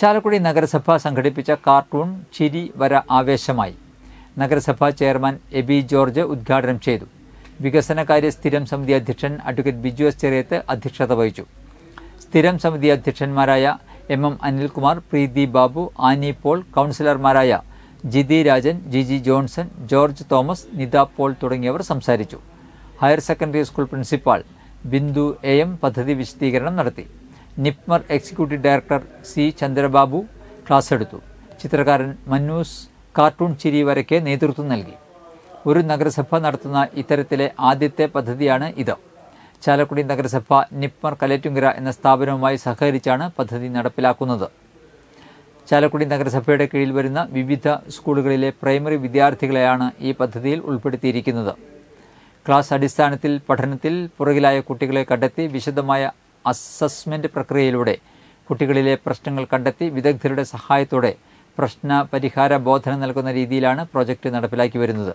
ചാലക്കുടി നഗരസഭ സംഘടിപ്പിച്ച കാർട്ടൂൺ ചിരി വര ആവേശമായി. നഗരസഭാ ചെയർമാൻ എബി ജോർജ് ഉദ്ഘാടനം ചെയ്തു. വികസനകാര്യ സ്ഥിരം സമിതി അധ്യക്ഷൻ അഡ്വക്കേറ്റ് ബിജു എസ് ചെറിയത്ത് അധ്യക്ഷത വഹിച്ചു. സ്ഥിരം സമിതി അധ്യക്ഷന്മാരായ M M Anilkumar Preethi Babu Annie Paul കൗൺസിലർമാരായ Jithi Rajan Jiji Johnson George Thomas Nitha Paul തുടങ്ങിയവർ സംസാരിച്ചു. Higher secondary school principal Bindu A M പദ്ധതി വിശദീകരണം നടത്തി. NIPMR executive director C Chandrababu class എടുത്തു ചിത്രകാരൻ മന്നൂസ് കാർട്ടൂൺ ചിരി വരയ്ക്ക് നേതൃത്വം നൽകി. ഒരു നഗരസഭ നടത്തുന്ന ഇത്തരത്തിലെ ആദ്യത്തെ പദ്ധതിയാണ് ഇത്. ചാലക്കുടി നഗരസഭ നിപ്മർ കലേറ്റുങ്കര എന്ന സ്ഥാപനവുമായി സഹകരിച്ചാണ് പദ്ധതി നടപ്പിലാക്കുന്നത്. ചാലക്കുടി നഗരസഭയുടെ കീഴിൽ വരുന്ന വിവിധ സ്കൂളുകളിലെ പ്രൈമറി വിദ്യാർത്ഥികളെയാണ് ഈ പദ്ധതിയിൽ ഉൾപ്പെടുത്തിയിരിക്കുന്നത്. ക്ലാസ് അടിസ്ഥാനത്തിൽ പഠനത്തിൽ പുറകിലായ കുട്ടികളെ കണ്ടെത്തി വിശദമായ അസസ്മെന്റ് പ്രക്രിയയിലൂടെ കുട്ടികളിലെ പ്രശ്നങ്ങൾ കണ്ടെത്തി വിദഗ്ധരുടെ സഹായത്തോടെ പ്രശ്ന പരിഹാര ബോധനം നൽകുന്ന രീതിയിലാണ് പ്രോജക്റ്റ് നടപ്പിലാക്കി വരുന്നത്.